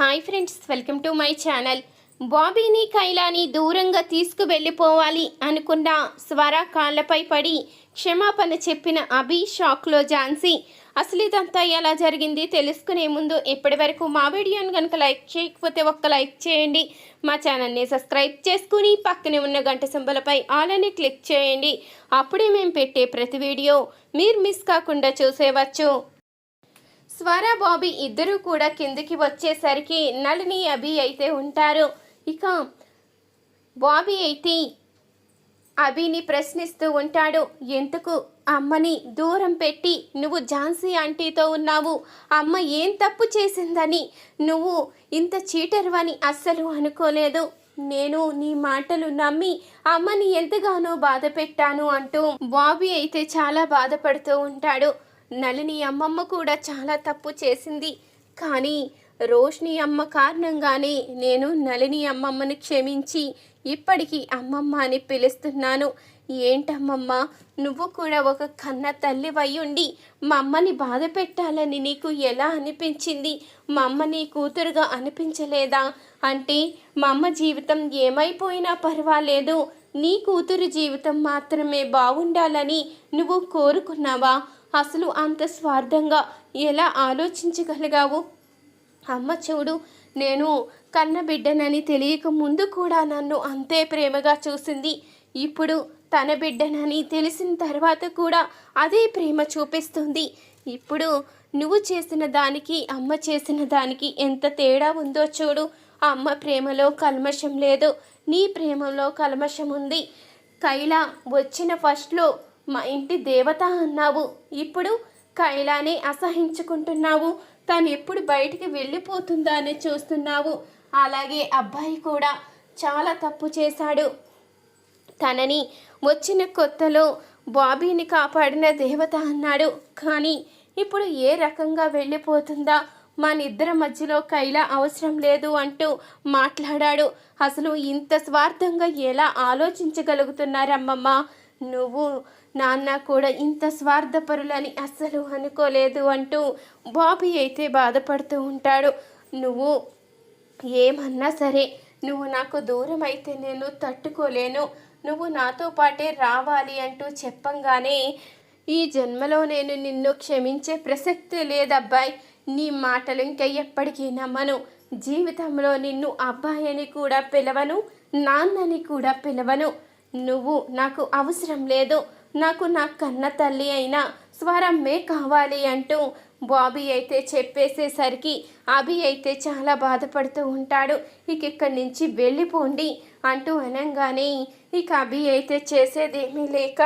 Hi friends welcome to my channel బాబీని కైలాని దూరంగా తీసుకువెళ్ళిపోవాలి అనుకున్న స్వర కాళ్ళపై పడి క్షమాపణ చెప్పిన అభి షాక్లో ఝాన్సీ అసలు ఇదంతా ఎలా జరిగింది? తెలుసుకునే ముందు ఇప్పటి వరకు మా వీడియోని కనుక లైక్ చేయకపోతే ఒక్క లైక్ చేయండి. మా ఛానల్ని సబ్స్క్రైబ్ చేసుకుని పక్కనే ఉన్న గంట సింబలపై ఆల్ అని క్లిక్ చేయండి. అప్పుడే మేము పెట్టే ప్రతి వీడియో మీరు మిస్ కాకుండా చూసేవచ్చు. స్వర బాబీ ఇద్దరూ కూడా కిందికి వచ్చేసరికి నళిని అభి అయితే ఉంటారు. ఇక బాబీ అయితే అభిని ప్రశ్నిస్తూ ఉంటాడు. ఎందుకు? అమ్మని దూరం పెట్టి నువ్వు ఝాన్సీ ఆంటీతో ఉన్నావు. అమ్మ ఏం తప్పు చేసిందని? నువ్వు ఇంత చీటర్వని అస్సలు అనుకోలేదు. నేను నీ మాటలు నమ్మి అమ్మని ఎంతగానో బాధ పెట్టాను అంటూ బాబీ అయితే చాలా బాధపడుతూ ఉంటాడు. నలిని అమ్మమ్మ కూడా చాలా తప్పు చేసింది. కానీ రోష్ని అమ్మ కారణంగానే నేను నలిని అమ్మమ్మని క్షమించి ఇప్పటికీ అమ్మమ్మ అని పిలుస్తున్నాను. ఏంటమ్మమ్మ? నువ్వు కూడా ఒక కన్న తల్లి వయ్యుండి మా అమ్మని బాధ పెట్టాలని నీకు ఎలా అనిపించింది? మా అమ్మ నీ కూతురుగా అనిపించలేదా? అంటే మా అమ్మ జీవితం ఏమైపోయినా పర్వాలేదు. నీ కూతురు జీవితం మాత్రమే బాగుండాలని నువ్వు కోరుకున్నావా? అసలు అంత స్వార్థంగా ఎలా ఆలోచించగలిగావు? అమ్మ చూడు నేను కన్న బిడ్డనని తెలియక ముందు కూడా నన్ను అంతే ప్రేమగా చూసింది. ఇప్పుడు తన బిడ్డనని తెలిసిన తర్వాత కూడా అదే ప్రేమ చూపిస్తుంది. ఇప్పుడు నువ్వు చేసిన దానికి అమ్మ చేసిన దానికి ఎంత తేడా ఉందో చూడు. అమ్మ ప్రేమలో కల్మషం లేదు. నీ ప్రేమలో కల్మషం ఉంది. కైలా వచ్చిన ఫస్ట్లో మా ఇంటి దేవత అన్నావు. ఇప్పుడు కైలానే అసహించుకుంటున్నావు. తను ఎప్పుడు బయటికి వెళ్ళిపోతుందా అని చూస్తున్నావు. అలాగే అబ్బాయి కూడా చాలా తప్పు చేశాడు. తనని వచ్చిన కొత్తలో బాబీని కాపాడిన దేవత అన్నాడు. కానీ ఇప్పుడు ఏ రకంగా వెళ్ళిపోతుందా? మన ఇద్దరి మధ్యలో కైలా అవసరం లేదు అంటూ మాట్లాడాడు. అసలు ఇంత స్వార్థంగా ఎలా ఆలోచించగలుగుతున్నారమ్మమ్మ? నువ్వు నాన్న కూడా ఇంత స్వార్థపరులని అస్సలు అనుకోలేదు అంటూ బాబీ అయితే బాధపడుతూ ఉంటాడు. నువ్వు ఏమన్నా సరే నువ్వు నాకు దూరం అయితే నేను తట్టుకోలేను. నువ్వు నాతో పాటే రావాలి అంటూ చెప్పంగానే ఈ జన్మలో నేను నిన్ను క్షమించే ప్రసక్తే లేదబ్బాయి. నీ మాటలు ఇంకా ఎప్పటికీ నమ్మను. జీవితంలో నిన్ను అబ్బాయి అని కూడా పిలవను నాన్నని కూడా పిలవను. నువ్వు నాకు అవసరం లేదు. నాకు నా కన్న తల్లి అయినా స్వరమ్మే కావాలి అంటూ బాబీ అయితే చెప్పేసేసరికి అభి అయితే చాలా బాధపడుతూ ఉంటాడు. ఇక ఇక్కడి నుంచి వెళ్ళిపోండి అంటూ అనగానే ఇక అభి అయితే చేసేదేమీ లేక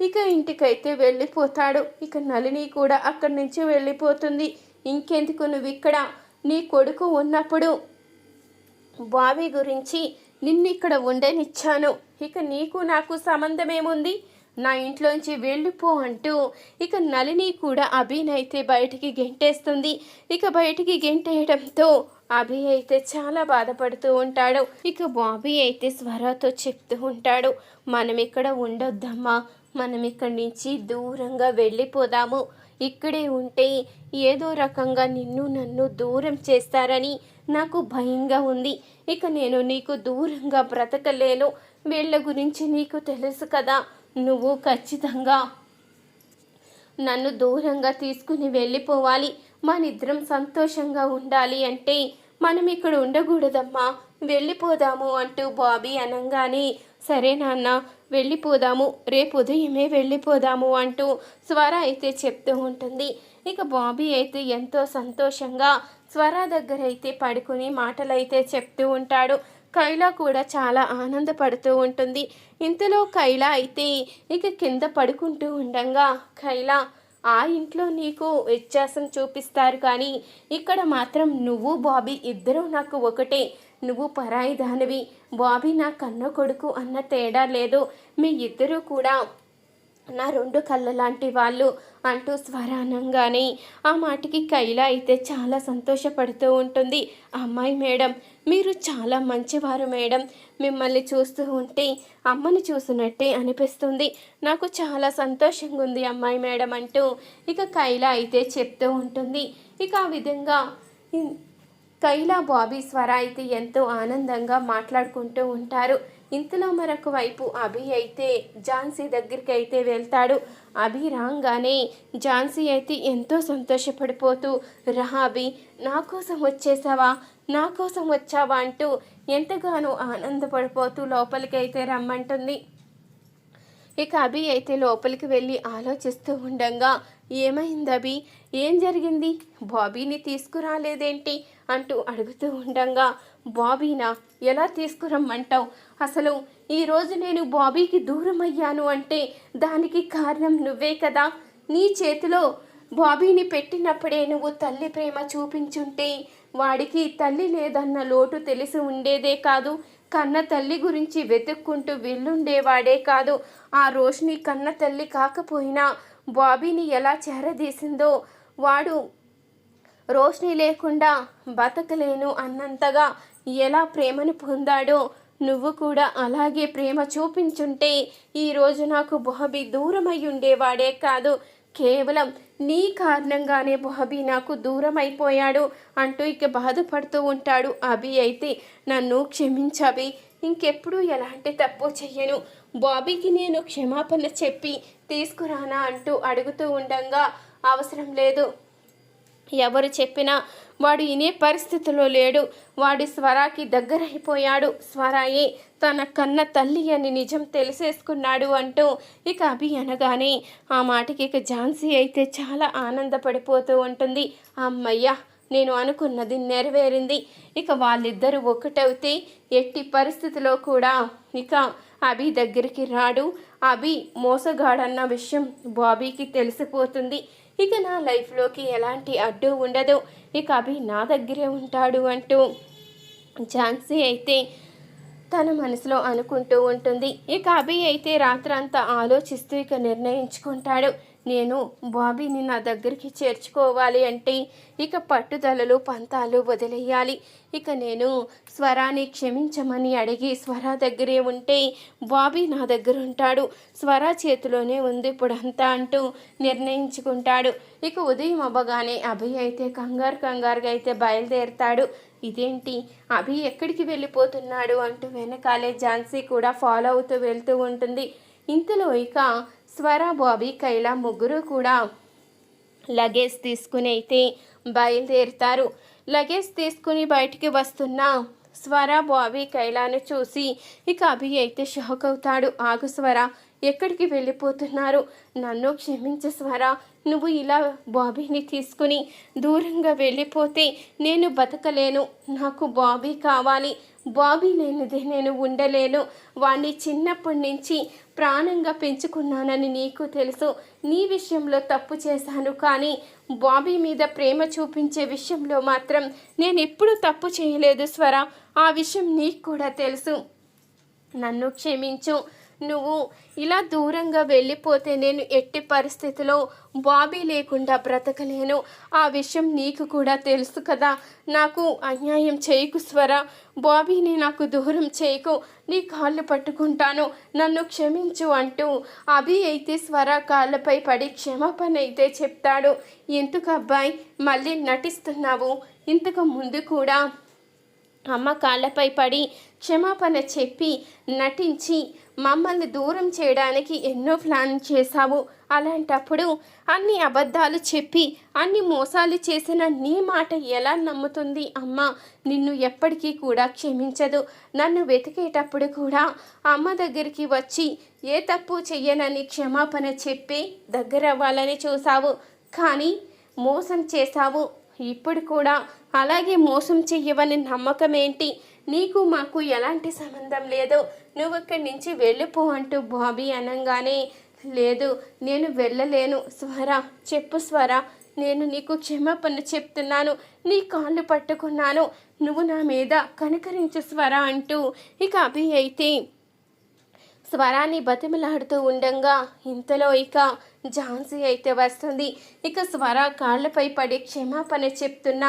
ఇక ఇంటికైతే వెళ్ళిపోతాడు. ఇక నలిని కూడా అక్కడి నుంచి వెళ్ళిపోతుంది. ఇంకెందుకు నువ్వు ఇక్కడ? నీ కొడుకు ఉన్నప్పుడు బావి గురించి నిన్ను ఇక్కడ ఉండనిచ్చాను. ఇక నీకు నాకు సంబంధమేముంది నా ఇంట్లోంచి వెళ్ళిపో అంటూ ఇక నలిని కూడా అభినైతే బయటికి గెంటేస్తుంది. ఇక బయటికి గెంటేయడంతో అభి అయితే చాలా బాధపడుతూ ఉంటాడు. ఇక బాబీ అయితే స్వరతో చెప్తూ ఉంటాడు మనం ఇక్కడ ఉండొద్దమ్మా. మనం ఇక్కడి నుంచి దూరంగా వెళ్ళిపోదాము. ఇక్కడే ఉంటే ఏదో రకంగా నిన్ను నన్ను దూరం చేస్తారని నాకు భయంగా ఉంది. ఇక నేను నీకు దూరంగా బ్రతకలేను. వీళ్ళ గురించి నీకు తెలుసు కదా. నువ్వు ఖచ్చితంగా నన్ను దూరంగా తీసుకుని వెళ్ళిపోవాలి. మనిద్దరం సంతోషంగా ఉండాలి అంటే మనం ఇక్కడ ఉండకూడదమ్మా. వెళ్ళిపోదాము అంటూ బాబీ అనగానే సరే నాన్న వెళ్ళిపోదాము రేపు ఉదయమే వెళ్ళిపోదాము అంటూ స్వర అయితే చెప్తూ ఉంటుంది. ఇక బాబీ అయితే ఎంతో సంతోషంగా స్వర దగ్గర అయితే పడుకుని మాటలైతే చెప్తూ ఉంటాడు. కైలా కూడా చాలా ఆనందపడుతూ ఉంటుంది. ఇంతలో కైలా అయితే ఇక కింద పడుకుంటూ ఉండగా కైలా ఆ ఇంట్లో నీకు వ్యత్యాసం చూపిస్తారు కానీ ఇక్కడ మాత్రం నువ్వు బాబీ ఇద్దరూ నాకు ఒకటే. నువ్వు పరాయి దానివి. బాబీ నా కన్న కొడుకు అన్న తేడా లేదు. మీ ఇద్దరూ కూడా నా రెండు కళ్ళ లాంటి వాళ్ళు. అంటూ స్వరానంగానే ఆ మాటకి కైలా అయితే చాలా సంతోషపడుతూ ఉంటుంది. అమ్మాయి మేడం మీరు చాలా మంచివారు మేడం. మిమ్మల్ని చూస్తూ ఉంటే అమ్మని చూసినట్టే అనిపిస్తుంది. నాకు చాలా సంతోషంగా ఉంది అమ్మాయి మేడం అంటూ ఇక కైలా అయితే చెప్తూ ఉంటుంది. ఇక ఆ విధంగా కైలా బాబీ స్వర అయితే ఎంతో ఆనందంగా మాట్లాడుకుంటూ ఉంటారు. ఇంతలో మరొక వైపు అభి అయితే ఝాన్సీ దగ్గరికి అయితే వెళ్తాడు. అభి రాగానే ఝాన్సీ అయితే ఎంతో సంతోషపడిపోతూ రహాబీ అభి నా కోసం వచ్చేసావా? నా కోసం వచ్చావా? అంటూ ఎంతగానో ఆనందపడిపోతూ లోపలికైతే రమ్మంటుంది. ఇక అభి అయితే లోపలికి వెళ్ళి ఆలోచిస్తూ ఉండగా ఏమైంది అభి? ఏం జరిగింది? బాబీని తీసుకురాలేదేంటి? అంటూ అడుగుతూ ఉండగా బాబీనా? ఎలా తీసుకురమ్మంటావు? అసలు ఈరోజు నేను బాబీకి దూరం అయ్యాను అంటే దానికి కారణం నువ్వే కదా. నీ చేతిలో బాబీని పెట్టినప్పుడే నువ్వు తల్లి ప్రేమ చూపించుంటే వాడికి తల్లి లేదన్న లోటు తెలిసి ఉండేదే కాదు. కన్న తల్లి గురించి వెతుక్కుంటూ వెళ్ళుండేవాడే కాదు. ఆ రోషిని కన్న తల్లి కాకపోయినా బాబీని ఎలా చేరదీసిందో వాడు రోషిని లేకుండా బతకలేను అన్నంతగా ఎలా ప్రేమను పొందాడో నువ్వు కూడా అలాగే ప్రేమ చూపించుంటే ఈరోజు నాకు బాబీ దూరమై ఉండేవాడే కాదు. కేవలం నీ కారణంగానే బాబీ నాకు దూరం అయిపోయాడు అంటూ ఇక బాధపడుతూ ఉంటాడు అభి. అయితే నన్ను క్షమించవి ఇంకెప్పుడు ఎలాంటి తప్పు చెయ్యను. బాబీకి నేను క్షమాపణ చెప్పి తీసుకురానా అంటూ అడుగుతూ ఉండగా అవసరం లేదు. ఎవరు చెప్పినా వాడు ఇనే పరిస్థితిలో లేడు. వాడి స్వరాకి దగ్గరైపోయాడు. స్వరాయే తన కన్న తల్లి అని నిజం తెలిసేసుకున్నాడు అంటూ ఇక అభి అనగానే ఆ మాటకి ఇక ఝాన్సీ అయితే చాలా ఆనందపడిపోతూ ఉంటుంది. అమ్మయ్య నేను అనుకున్నది నెరవేరింది. ఇక వాళ్ళిద్దరూ ఒకటవుతే ఎట్టి పరిస్థితిలో కూడా ఇక అభి దగ్గరికి రాడు. అభి మోసగాడన్న విషయం బాబీకి తెలిసిపోతుంది. ఇక నా లైఫ్లోకి ఎలాంటి అడ్డు ఉండదు. ఇక అభి నా దగ్గరే ఉంటాడు అంటూ ఝాన్సీ అయితే తన మనసులో అనుకుంటూ ఉంటుంది. ఇక అభి అయితే రాత్రంతా ఆలోచిస్తూ ఇక నిర్ణయించుకుంటాడు. నేను బాబీని నా దగ్గరికి చేర్చుకోవాలి అంటే ఇక పట్టుదలలు పంతాలు వదిలేయాలి. ఇక నేను స్వరాన్ని క్షమించమని అడిగి స్వర దగ్గరే ఉంటే బాబీ నా దగ్గర ఉంటాడు. స్వర చేతిలోనే ఉంది ఇప్పుడంతా అంటూ నిర్ణయించుకుంటాడు. ఇక ఉదయం అవ్వగానే అభి అయితే కంగారు కంగారుగా అయితే బయలుదేరుతాడు. ఇదేంటి? అభి ఎక్కడికి వెళ్ళిపోతున్నాడు? అంటూ వెనకాలే ఝాన్సీ కూడా ఫాలో అవుతూ వెళ్తూ ఉంటుంది. ఇంతలో ఇక స్వర బాబీ కైలా ముగ్గురు కూడా లగేజ్ తీసుకుని అయితే బయలుదేరుతారు. లగేజ్ తీసుకుని బయటికి వస్తున్న స్వర బాబీ కైలాను చూసి ఇక అభి అయితే షాక్ అవుతాడు. ఆగు స్వర ఎక్కడికి వెళ్ళిపోతున్నారు? నన్ను క్షమించు స్వర నువ్వు ఇలా బాబీని తీసుకుని దూరంగా వెళ్ళిపోతే నేను బతకలేను. నాకు బాబీ కావాలి. బాబీ లేనిదే నేను ఉండలేను. వాణ్ణి చిన్నప్పటి నుంచి ప్రాణంగా పెంచుకున్నానని నీకు తెలుసు. నీ విషయంలో తప్పు చేశాను కానీ బాబీ మీద ప్రేమ చూపించే విషయంలో మాత్రం నేను ఎప్పుడూ తప్పు చేయలేదు స్వర. ఆ విషయం నీకు కూడా తెలుసు. నన్ను క్షమించు. నువ్వు ఇలా దూరంగా వెళ్ళిపోతే నేను ఎట్టి పరిస్థితిలో బాబీ లేకుండా బ్రతకలేను. ఆ విషయం నీకు కూడా తెలుసు కదా. నాకు అన్యాయం చేయకు స్వర. బాబీని నాకు దూరం చేయకు. నీ కాళ్ళు పట్టుకుంటాను. నన్ను క్షమించు అంటూ అభి అయితే స్వర కాళ్ళపై పడి క్షమాపణ అయితే చెప్తాడు. ఎందుకు అబ్బాయి? మళ్ళీ నటిస్తున్నావు. ఇంతకు ముందు కూడా అమ్మ కాళ్ళపై పడి క్షమాపణ చెప్పి నటించి మమ్మల్ని దూరం చేయడానికి ఎన్నో ప్లాన్ చేశావు. అలాంటప్పుడు అన్ని అబద్ధాలు చెప్పి అన్ని మోసాలు చేసిన నీ మాట ఎలా నమ్ముతుంది అమ్మ? నిన్ను ఎప్పటికీ కూడా క్షమించదు. నన్ను వెతికేటప్పుడు కూడా అమ్మ దగ్గరికి వచ్చి ఏ తప్పు చెయ్యనని క్షమాపణ చెప్పి దగ్గర అవ్వాలని చూసావు కానీ మోసం చేశావు. ఇప్పుడు కూడా అలాగే మోసం చెయ్యవని నమ్మకం ఏంటి? నీకు మాకు ఎలాంటి సంబంధం లేదు. నువ్వు ఇక్కడి నుంచి వెళ్ళిపో అంటూ బాబీ అనగానే లేదు నేను వెళ్ళలేను స్వర చెప్పు స్వర నేను నీకు క్షమాపణ చెప్తున్నాను నీ కాళ్ళు పట్టుకున్నాను నువ్వు నా మీద కనకరించు స్వర అంటూ ఇక అభి అయితే స్వరాన్ని బతిమలాడుతూ ఉండంగా ఇంతలో ఇక ఝాన్సీ అయితే వస్తుంది. ఇక స్వర కాళ్ళపై పడి క్షమాపణ చెప్తున్న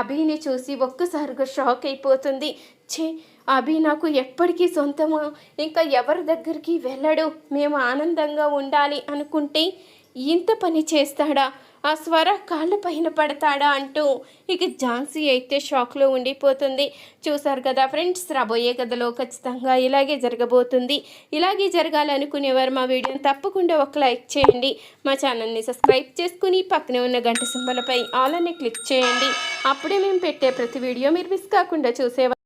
అభిని చూసి ఒక్కసారిగా షాక్ అయిపోతుంది. ఛే అభి నాకు ఎప్పటికీ సొంతము? ఇంకా ఎవరి దగ్గరికి వెళ్ళడు? మేము ఆనందంగా ఉండాలి అనుకుంటే ఇంత పని చేస్తాడా? ఆ స్వర కాళ్ళ పైన పడతాడా అంటూ ఇక ఝాన్సీ అయితే షాక్లో ఉండిపోతుంది. చూసారు కదా ఫ్రెండ్స్ రాబోయే కథలో ఖచ్చితంగా ఇలాగే జరగబోతుంది. ఇలాగే జరగాలనుకునేవారు మా వీడియోని తప్పకుండా ఒక లైక్ చేయండి. మా ఛానల్ని సబ్స్క్రైబ్ చేసుకుని పక్కనే ఉన్న గంట సింబలపై ఆల్ అని క్లిక్ చేయండి. అప్పుడే మేము పెట్టే ప్రతి వీడియో మీరు మిస్ కాకుండా చూసేవారు.